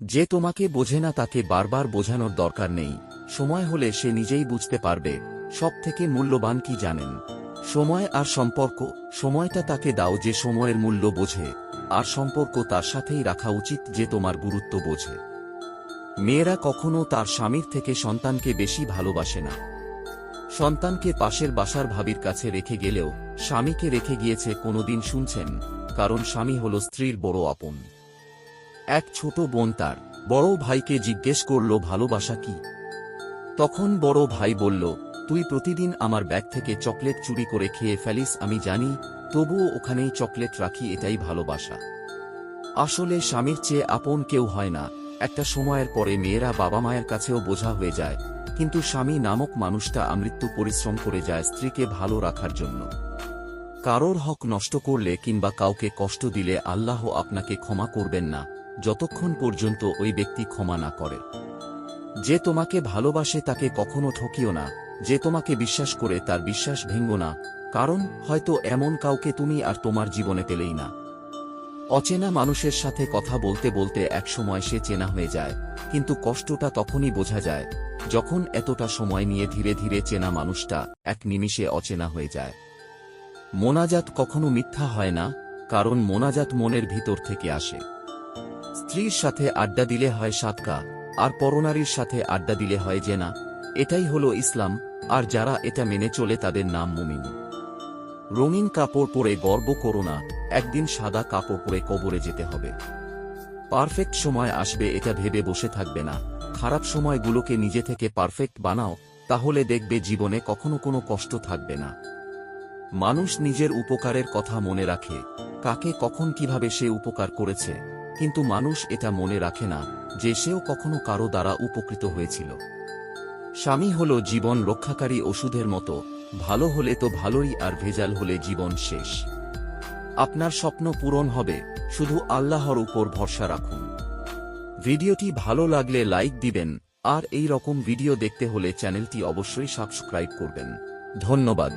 যে তোমাকে বোঝে না তাকে বারবার বোঝানোর দরকার নেই। সময় হলে সে নিজেই বুঝতে পারবে সব থেকে মূল্যবান কি জানেন? সময় আর সম্পর্ক, সময়টা তাকে দাও যে সময়ের মূল্য বোঝে, আর সম্পর্ক তার সাথেই রাখা উচিত যে তোমার গুরুত্ব বোঝে। মেয়েরা কখনো তার স্বামীর থেকে সন্তানকে বেশি ভালোবাসে না। সন্তানকে পাশের বাসার ভাবির কাছে রেখে গেলেও স্বামীকে রেখে গিয়েছে কোনোদিন শুনছেন, কারণ স্বামী হল স্ত্রীর বড় আপন। এক ছোট বোন তার। বড় ভাইকে জিজ্ঞেস করল, ভালোবাসা কি? তখন বড় ভাই বলল, তুই প্রতিদিন আমার ব্যাগ থেকে চকলেট চুরি করে খেয়ে ফেলিস, আমি জানি, তবুও ওখানেই চকলেট রাখি, এটাই ভালোবাসা। আসলে স্বামীর চেয়ে আপন কেউ হয় না। একটা সময়ের পরে মেয়েরা বাবা মায়ের কাছেও বোঝা হয়ে যায়। কিন্তু স্বামী নামক মানুষটা আমৃত্যু পরিশ্রম করে যায় স্ত্রীকে ভালো রাখার জন্য। কারোর হক নষ্ট করলে কিংবা কাউকে কষ্ট দিলে আল্লাহ আপনাকে ক্ষমা করবেন না। যতক্ষণ পর্যন্ত ওই ব্যক্তি ক্ষমা না করে। যে তোমাকে ভালোবাসে তাকে কখনো ঠকিও না, যে তোমাকে বিশ্বাস করে তার বিশ্বাস ভেঙ্গো না, কারণ হয়তো এমন কাউকে তুমি আর তোমার জীবনে পেলেই না। অচেনা মানুষের সাথে কথা বলতে বলতে একসময় সে চেনা হয়ে যায়, কিন্তু কষ্টটা তখনই বোঝা যায়, যখন এতটা সময় নিয়ে ধীরে ধীরে চেনা মানুষটা এক নিমিষে অচেনা হয়ে যায়। মোনাজাত কখনো মিথ্যা হয় না, কারণ মোনাজাত মনের ভিতর থেকে আসে। স্ত্রীর সাথে আড্ডা দিলে হয় সাতকা, আর পরনারীর সাথে আড্ডা দিলে হয় জেনা। এটাই হলো ইসলাম, আর যারা এটা মেনে চলে তাদের নাম মুমিন। রঙিন কাপড় পরে গর্ব করো না, একদিন সাদা কাপড় পরে কবরে যেতে হবে। পারফেক্ট সময় আসবে এটা ভেবে বসে থাকবে না। খারাপ সময়গুলোকে নিজে থেকে পারফেক্ট বানাও, তাহলে দেখবে জীবনে কখনো কোনো কষ্ট থাকবে না। মানুষ নিজের উপকারের কথা মনে রাখে, কাকে কখন কীভাবে সে উপকার করেছে। কিন্তু মানুষ এটা মনে রাখে না যে সেও কখনো কারও দ্বারা উপকৃত হয়েছিল। স্বামী হল জীবন রক্ষাকারী ওষুধের মতো, ভালো হলে তো ভালোই আর ভেজাল হলে জীবন শেষ। আপনার স্বপ্ন পূরণ হবে, শুধু আল্লাহর উপর ভরসা রাখুন। ভিডিওটি ভালো লাগলে লাইক দিবেন, আর এই রকম ভিডিও দেখতে হলে চ্যানেলটি অবশ্যই সাবস্ক্রাইব করবেন। ধন্যবাদ।